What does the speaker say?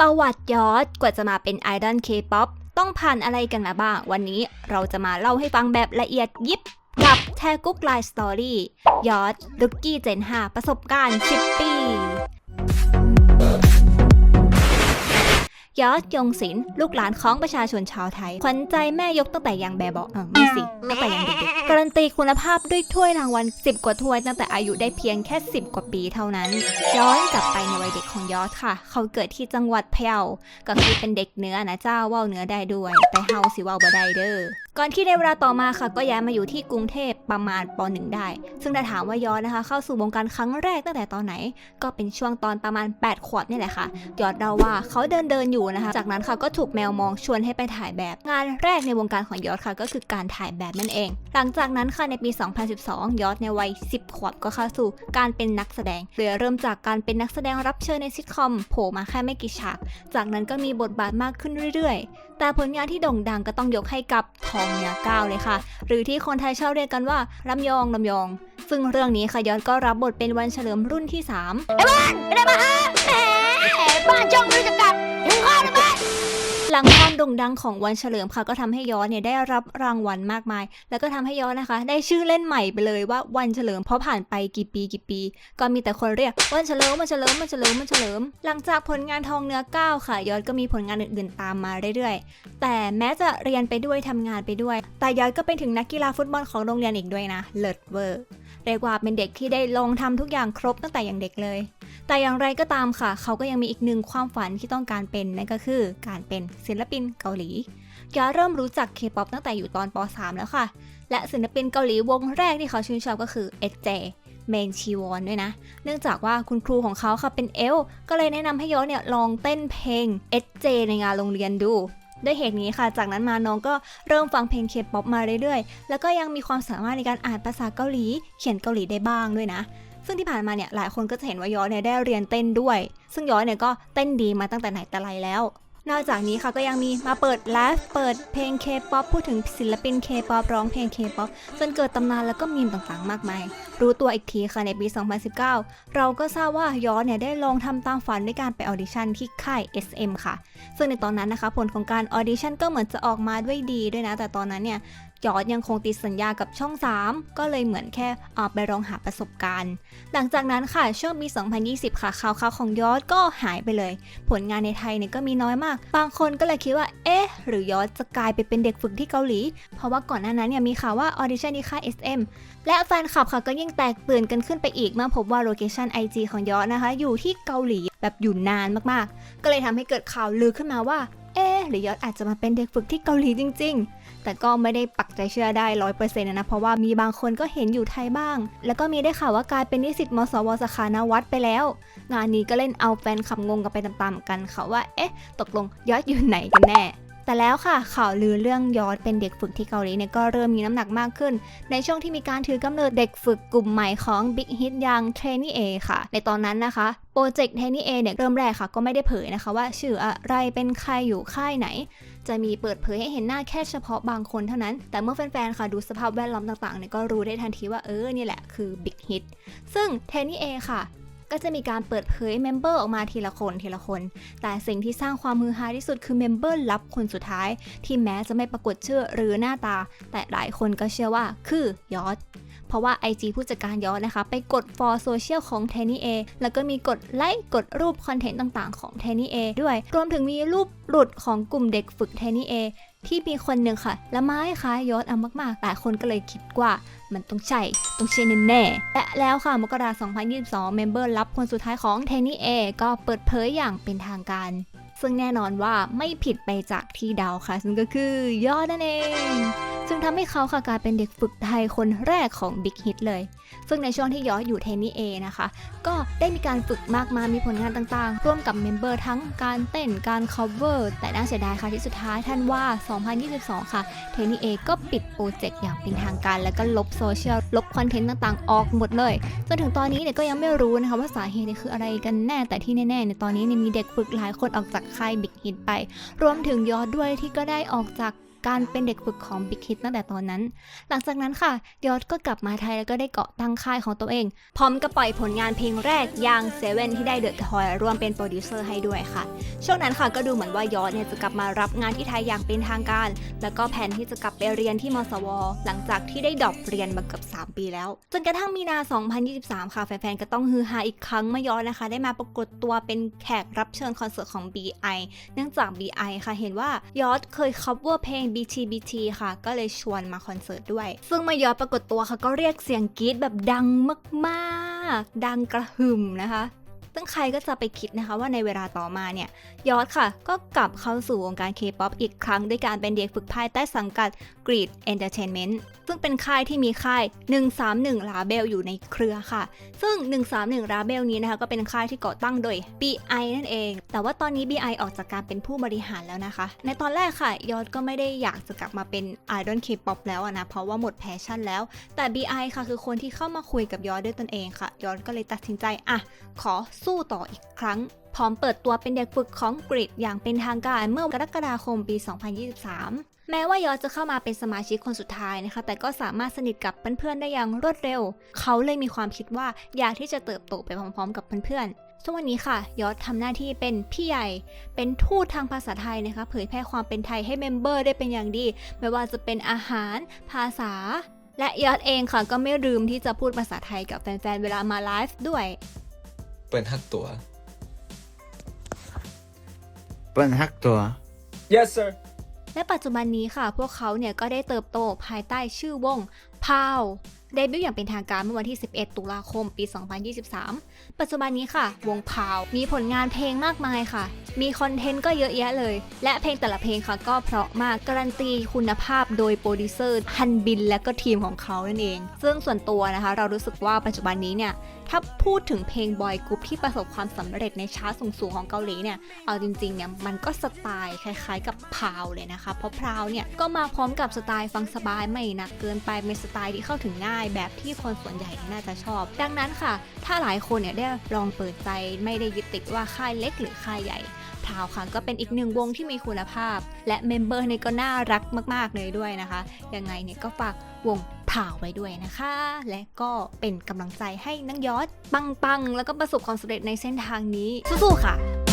ประวัติยอดกว่าจะมาเป็นไอดอลเคป๊อปต้องผ่านอะไรกันมาบ้าง วันนี้เราจะมาเล่าให้ฟังแบบละเอียดยิบกับแทกุ๊กไลน์สตอรี่ยอดลุกกี้เจน5ประสบการณ์ 10 ปี ยอสยงศิลป์ลูกหลานของประชาชนชาวไทย ขวัญใจแม่ยกตั้งแต่ยังแบบเบาะเออไม่สิตั้งแต่ยังเด็กๆการันตีคุณภาพด้วยถ้วยรางวัล 10 กว่าถ้วยตั้งแต่อายุได้เพียงแค่ 10 กว่าปีเท่านั้น ย้อนกลับไปในวัยเด็กของยอสค่ะ เขาเกิดที่จังหวัดพะเยาก็คือเป็นเด็กเนื้อนะเจ้าว่าเนื้อได้ด้วยแต่เฮาสิว่าบ่ได้เด้อ ก่อนที่ในเวลาต่อมาค่ะก็ย้ายมาอยู่ที่กรุงเทพประมาณป .1 ได้ ซึ่งถ้าถามว่าย้อดนะคะ เข้าสู่วงการครั้งแรกตั้งแต่ตอนไหน ก็เป็นช่วงตอนประมาณ 8 ขวบนี่แหละค่ะยอดเราว่าเขาเดินเดินอยู่นะคะ จากนั้นค่ะก็ถูกแมวมองชวนให้ไปถ่ายแบบ งานแรกในวงการของยอดค่ะ ก็คือการถ่ายแบบนั่นเอง หลังจากนั้นค่ะในปี 2012 ยอดในวัย 10 ขวบก็เข้าสู่การเป็นนักแสดงโดยเริ่มจากการเป็นนักแสดงรับเชิญในซิทคอมโผล่มาแค่ไม่กี่ฉาก จากนั้นก็มีบทบาทมากขึ้นเรื่อยๆ แต่ผลงานที่โด่งดังก็ต้องยกให้กับทองเนื้อก้าวเลยค่ะ หรือที่คนไทยชอบเรียกกันว่าลำยองลำยอง ซึ่งเรื่องนี้ค่ะยอดก็รับบทเป็นวันเฉลิมรุ่นที่3ไม่ได้มาฮะแหมบ้านช่องไม่รู้จักกันถึงข้อเลยไหม หลังความโด่งดังของวันเฉลิมค่ะ ก็ทำให้ยอดเนี่ยได้รับรางวัลมากมาย แล้วก็ทำให้ยอดนะคะ ได้ชื่อเล่นใหม่ไปเลยว่าวันเฉลิมเพราะผ่านไปกี่ปีกี่ปี ก็มีแต่คนเรียกวันเฉลิมวันเฉลิมวันเฉลิมวันเฉลิม หลังจากผลงานทองเนื้อก้าวค่ะยอดก็มีผลงานอื่นๆตามมาเรื่อยๆ แต่แม้จะเรียนไปด้วยทำงานไปด้วย แต่ยอดก็เป็นถึงนักกีฬาฟุตบอลของโรงเรียนอีกด้วยนะเลิศเวอร์เรียกว่าเป็นเด็กที่ได้ลองทำทุกอย่างครบตั้งแต่อย่างเด็กเลย แต่อย่างไรก็ตามค่ะ เขาก็ยังมีอีกหนึ่งความฝันที่ต้องการเป็นนั่นก็คือการเป็นศิลปินเกาหลียอดเริ่มรู้จักเคป๊อปตั้งแต่อยู่ตอนป .3 แล้วค่ะ และศิลปินเกาหลีวงแรกที่เขาชื่นชอบก็คือ SJ เจเมนชีวอนด้วยนะ เนื่องจากว่าคุณครูของเขาค่ะเป็นเอล ก็เลยแนะนำให้ย้อดเนี่ยลองเต้นเพลง SJ ในงานโรงเรียนดูด้วยเหตุนี้ค่ะ จากนั้นมาน้องก็เริ่มฟังเพลงเคป๊อปมาเรื่อยๆ แล้วก็ยังมีความสามารถในการอ่านภาษาเกาหลี เขียนเกาหลีได้บ้างด้วยนะ ซึ่งที่ผ่านมาเนี่ยหลายคนก็จะเห็นว่าย้อดเนี่ยได้เรียนเต้นด้วย ซึ่งย้อดเนี่ยก็เต้นดีมาตั้งแต่ไหนแต่ไรแล้ว นอกจากนี้ค่ะก็ยังมีมาเปิดไลฟ์เปิดเพลงเคป๊อปพูดถึงศิลปินเคป๊อปร้องเพลงเคป๊อปจนเกิดตำนานแล้วก็มีมต่างๆ มากมาย รู้ตัวอีกทีค่ะในปี 2019 เราก็ทราบว่ายอนเนี่ยได้ลองทำตามฝันด้วยการไปออดิชั่นที่ค่าย SM ค่ะ ซึ่งในตอนนั้นนะคะ ผลของการออดิชั่นก็เหมือนจะออกมาด้วยดีด้วยนะ แต่ตอนนั้นเนี่ย ยอดยังคงติดสัญญากับช่อง 3 ก็เลยเหมือนแค่ออกไปลองหาประสบการณ์ หลังจากนั้นค่ะช่วงปี 2020 ค่ะข่าวข่าวของยอดก็หายไปเลย ผลงานในไทยเนี่ยก็มีน้อยมาก บางคนก็เลยคิดว่า เอ๊ะ หรือยอดจะกลายไปเป็นเด็กฝึกที่เกาหลี เพราะว่าก่อนหน้านั้นเนี่ยมีข่าวว่าออดิชั่นที่ค่าย SM และแฟนคลับค่ะก็ยิ่งแตกตื่นกันขึ้นไปอีกเมื่อพบว่าโลเคชัน IG ของยอดนะคะ อยู่ที่เกาหลีแบบอยู่นานมากๆ ก็เลยทำให้เกิดข่าวลือขึ้นมาว่า เอ๊หรือยอดอาจจะมาเป็นเด็กฝึกที่เกาหลีจริง ๆ แต่ก็ไม่ได้ปักใจเชื่อได้ร้อยเปอร์เซ็นต์นะ เพราะว่ามีบางคนก็เห็นอยู่ไทยบ้าง แล้วก็มีได้ข่าวว่ากลายเป็นนิสิตมสวสาขานวัดไปแล้ว งานนี้ก็เล่นเอาแฟนขับงงกันไปตามๆกันค่ะว่า เอ๊ะ ตกลงยอดอยู่ไหนกันแน่ แต่แล้วค่ะข่าวลือเรื่องยอดเป็นเด็กฝึกที่เกาหลีเนี่ยก็เริ่มมีน้ำหนักมากขึ้น ในช่วงที่มีการถือกำเนิดเด็กฝึกกลุ่มใหม่ของ Big Hit ย่าง Trainee A ค่ะ ในตอนนั้นนะคะโปรเจกต์ Trainee A เนี่ยเริ่มแรกค่ะก็ไม่ได้เผยนะคะว่าชื่ออะไรเป็นใครอยู่ค่ายไหน จะมีเปิดเผยให้เห็นหน้าแค่เฉพาะบางคนเท่านั้น แต่เมื่อแฟนๆค่ะดูสภาพแวดล้อมต่างๆเนี่ยก็รู้ได้ทันทีว่าเออนี่แหละคือ Big Hit ซึ่ง Trainee A ค่ะ ก็จะมีการเปิดเผยเมมเบอร์ออกมาทีละคนทีละคน แต่สิ่งที่สร้างความฮือฮาที่สุดคือเมมเบอร์ลับคนสุดท้าย ที่แม้จะไม่ปรากฏชื่อหรือหน้าตา แต่หลายคนก็เชื่อว่าคือยอด เพราะว่า IG ผู้จัดการยอดนะคะ ไปกด for social ของ t a n y A แล้วก็มีกดไลค์กดรูปคอนเทนต์ต่างๆของ t a n y A ด้วย รวมถึงมีรูปหลุดของกลุ่มเด็กฝึก t a n y A ที่มีคนหนึ่งค่ะ ละไม้คล้ายยอดเอามากๆ หลายคนก็เลยคิดว่ามันต้องใช่ ต้องใช่แน่ๆและแล้วค่ะ มกราคม 2022 เมมเบอร์ลับคนสุดท้ายของ t a n y A ก็เปิดเผยอย่างเป็นทางการ ซึ่งแน่นอนว่าไม่ผิดไปจากที่เดาค่ะ ซึ่งก็คือยอดนั่นเอง ซึ่งทำให้เขาค่ะกลายเป็นเด็กฝึกไทยคนแรกของ Big Hit เลย ซึ่งในช่วงที่ยอดอยู่เทนนี่เอนะคะ ก็ได้มีการฝึกมากมายมีผลงานต่างๆ ร่วมกับเมมเบอร์ทั้งการเต้นการ cover แต่น่าเสียดายค่ะที่สุดท้ายท่านว่า 2022 ค่ะเทนนี่เอก็ปิดโปรเจกต์อย่างเป็นทางการ แล้วก็ลบโซเชียลลบคอนเทนต์ต่างๆ ออกหมดเลยจนถึงตอนนี้เนี่ยก็ยังไม่รู้นะคะว่าสาเหตุคืออะไรกันแน่แต่ที่แน่ๆในตอนนี้เนี่ยมีเด็กฝึกหลายคนออกจากค่ายบิ๊กฮิตไป รวมถึงยอดด้วยที่ก็ได้ออกจาก การเป็นเด็กฝึกของ Big Hit ตั้งแต่ตอนนั้น หลังจากนั้นค่ะยอดก็กลับมาไทยแล้วก็ได้เกาะตั้งค่ายของตัวเอง พร้อมกับปล่อยผลงานเพลงแรกอย่างเซเว่นที่ได้เดอะทอยร่วมเป็นโปรดิวเซอร์ให้ด้วยค่ะ ช่วงนั้นค่ะก็ดูเหมือนว่ายอดเนี่ยจะกลับมารับงานที่ไทยอย่างเป็นทางการ แล้วก็แผนที่จะกลับไปเรียนที่มสว หลังจากที่ได้ดรอปเรียนมาเกือบ3 ปีแล้ว จนกระทั่งมีนา 2023 ค่ะแฟนๆก็ต้องฮือฮาอีกครั้งเมื่อยอดนะคะ ได้มาปรากฏตัวเป็นแขกรับเชิญคอนเสิร์ตของ BI เนื่องจาก BI ค่ะเห็นว่ายอดเคย cover เพลง BTBT ค่ะ ก็เลยชวนมาคอนเสิร์ตด้วย ซึ่งมายอปรากฏตัวค่ะก็เรียกเสียงกรี๊ดแบบดังมาก ๆ ดังกระหึ่มนะคะ ซึ่งใครก็จะไปคิดนะคะว่าในเวลาต่อมาเนี่ยยอดค่ะ ก็กลับเข้าสู่วงการ K-POP อีกครั้ง ด้วยการเป็นเด็กฝึกภายใต้สังกัด Greed Entertainment ซึ่งเป็นค่ายที่มีค่าย 131 ลาเบลอยู่ในเครือค่ะ ซึ่ง 131 ลาเบลนี้นะคะก็เป็นค่ายที่ก่อตั้งโดย BI นั่นเอง แต่ว่าตอนนี้ BI ออกจากการเป็นผู้บริหารแล้วนะคะ ในตอนแรกค่ะ ยอดก็ไม่ได้อยากจะกลับมาเป็นไอดอล K-POP แล้วอะนะ เพราะว่าหมดแพชชั่นแล้ว แต่ BI ค่ะคือคนที่เข้ามาคุยกับยอดด้วยตนเองค่ะ ยอดก็เลยตัดสินใจอะขอสู้ต่ออีกครั้ง พร้อมเปิดตัวเป็นเด็กฝึกของกริดอย่างเป็นทางการเมื่อกรกฎาคมปี 2023แม้ว่ายอจะเข้ามาเป็นสมาชิกคนสุดท้ายนะคะ แต่ก็สามารถสนิทกับเพื่อนๆได้อย่างรวดเร็ว เขาเลยมีความคิดว่าอยากที่จะเติบโตไปพร้อมๆ กับเพื่อนๆช่วงวันนี้ค่ะ ยอดทำหน้าที่เป็นพี่ใหญ่ เป็นทูตทางภาษาไทยนะคะ เผยแพร่ความเป็นไทยให้เมมเบอร์ได้เป็นอย่างดี ไม่ว่าจะเป็นอาหาร ภาษา และยอดเองค่ะก็ไม่ลืมที่จะพูดภาษาไทยกับแฟนๆ เวลามาไลฟ์ด้วย เปิดหักตัว เปิ้ลฮักตัว yes sir และปัจจุบันนี้ค่ะ พวกเขาเนี่ยก็ได้เติบโตภายใต้ชื่อวงพาว เดบิวต์อย่างเป็นทางการเมื่อวันที่ 11 ตุลาคม ปี 2023 ปัจจุบันนี้ค่ะ วงพาว มีผลงานเพลงมากมายค่ะ มีคอนเทนต์ก็เยอะแยะเลย และเพลงแต่ละเพลงค่ะก็เพราะมากการันตีคุณภาพโดยโปรดิวเซอร์ฮันบินและก็ทีมของเขานั่นเอง ซึ่งส่วนตัวนะคะ เรารู้สึกว่าปัจจุบันนี้เนี่ย ถ้าพูดถึงเพลงบอยกรุ๊ปที่ประสบความสำเร็จในชาร์ตสูงๆของเกาหลีเนี่ย เอาจริงๆเนี่ยมันก็สไตล์คล้ายๆ กับพาวเลยนะคะ เพราะพาวเนี่ยก็มาพร้อมกับสไตล์ฟังสบายไม่หนักเกินไปเป็นสไตล์ที่เข้าถึงง่าย แบบที่คนส่วนใหญ่น่าจะชอบ ดังนั้นค่ะ ถ้าหลายคนเนี่ยได้ลองเปิดใจไม่ได้ยึดติดว่าค่ายเล็กหรือค่ายใหญ่พาวค่ะก็เป็นอีกหนึ่งวงที่มีคุณภาพ และเมมเบอร์เนี่ยก็น่ารักมากๆเลยด้วยนะคะ ยังไงเนี่ยก็ฝากวงพาวไว้ด้วยนะคะ และก็เป็นกำลังใจให้นังยอดปังๆ แล้วก็ประสบความสำเร็จในเส้นทางนี้สู้ๆค่ะ